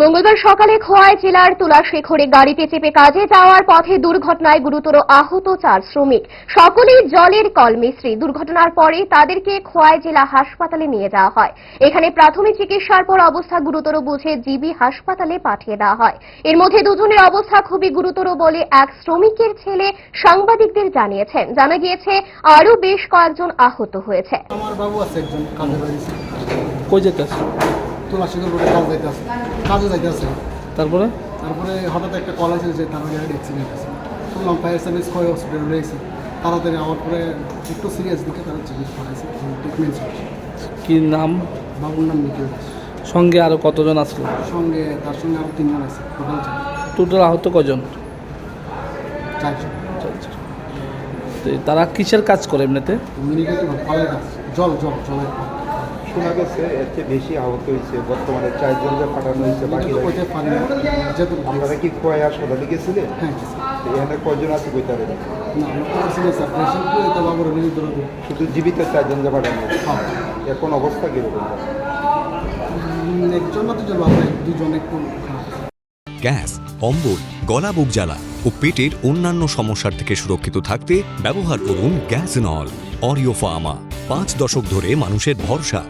মঙ্গলবার সকালে খোয়াই জেলার তুলাশেখরে গাড়িতে চেপে কাজে যাওয়ার পথে দুর্ঘটনায় গুরুতর আহত চার শ্রমিক। সকলেই জলের কল মিস্ত্রি দুর্ঘটনার পরে তাদেরকে খোয়াই জেলা হাসপাতালে নিয়ে যাওয়া হয়। এখানে প্রাথমিক চিকিৎসার পর অবস্থা গুরুতর বুঝে জিবি হাসপাতালে পাঠিয়ে দেওয়া হয়। এর মধ্যে দুজনের অবস্থা খুবই গুরুতর বলে এক শ্রমিকের ছেলে সাংবাদিকদের জানিয়েছেন। জানা গিয়েছে, আরও বেশ কয়েকজন আহত হয়েছে। আমার বাবু আছে একজন তোলা শিখর রোডে কাজ যাইতে আছে কাজে যাইতে আছে। তারপরে? তারপরে হঠাৎ একটা কল আছে যে তার গাড়ি অ্যাক্সিডেন্ট আছে শুনলাম ফায়ার সার্ভিস কয় হসপিটালে রয়েছে তাড়াতাড়ি আমার পরে একটু সিরিয়াস দিকে তারা চিকিৎসা করাইছে ট্রিটমেন্ট কি নাম? বাবুর নাম নিখিল সঙ্গে আরও কতজন আসলো? সঙ্গে তার সঙ্গে আরও তিনজন আছে টোটাল টোটাল আহত কজন? চারজন। তারা কিসের কাজ করে এমনিতে? জল জল জলের শোনা গেছে এর চেয়ে বেশি আহত হয়েছে বর্তমানে চারজনকে পাঠানো হয়েছে বাকি আপনারা কি খোয়াই হাসপাতালে গেছিলেন হ্যাঁ এখানে কয়জন আছে কইতে পারেন না আমরা তো পারছি না স্যার। পেশেন্ট করে তো বাবুর নিয়ে ধরে শুধু জীবিত চারজনকে পাঠানো হয়েছে? হ্যাঁ। এখন অবস্থা কীরকম? একজন না দুজন দুজন একটু গ্যাস অম্বল গলা বুক জ্বালা ও পেটের অন্যান্য সমস্যার থেকে সুরক্ষিত থাকতে ব্যবহার করুন গ্যাস নল অরিও ফার্মা পাঁচ দশক ধরে মানুষের ভরসা।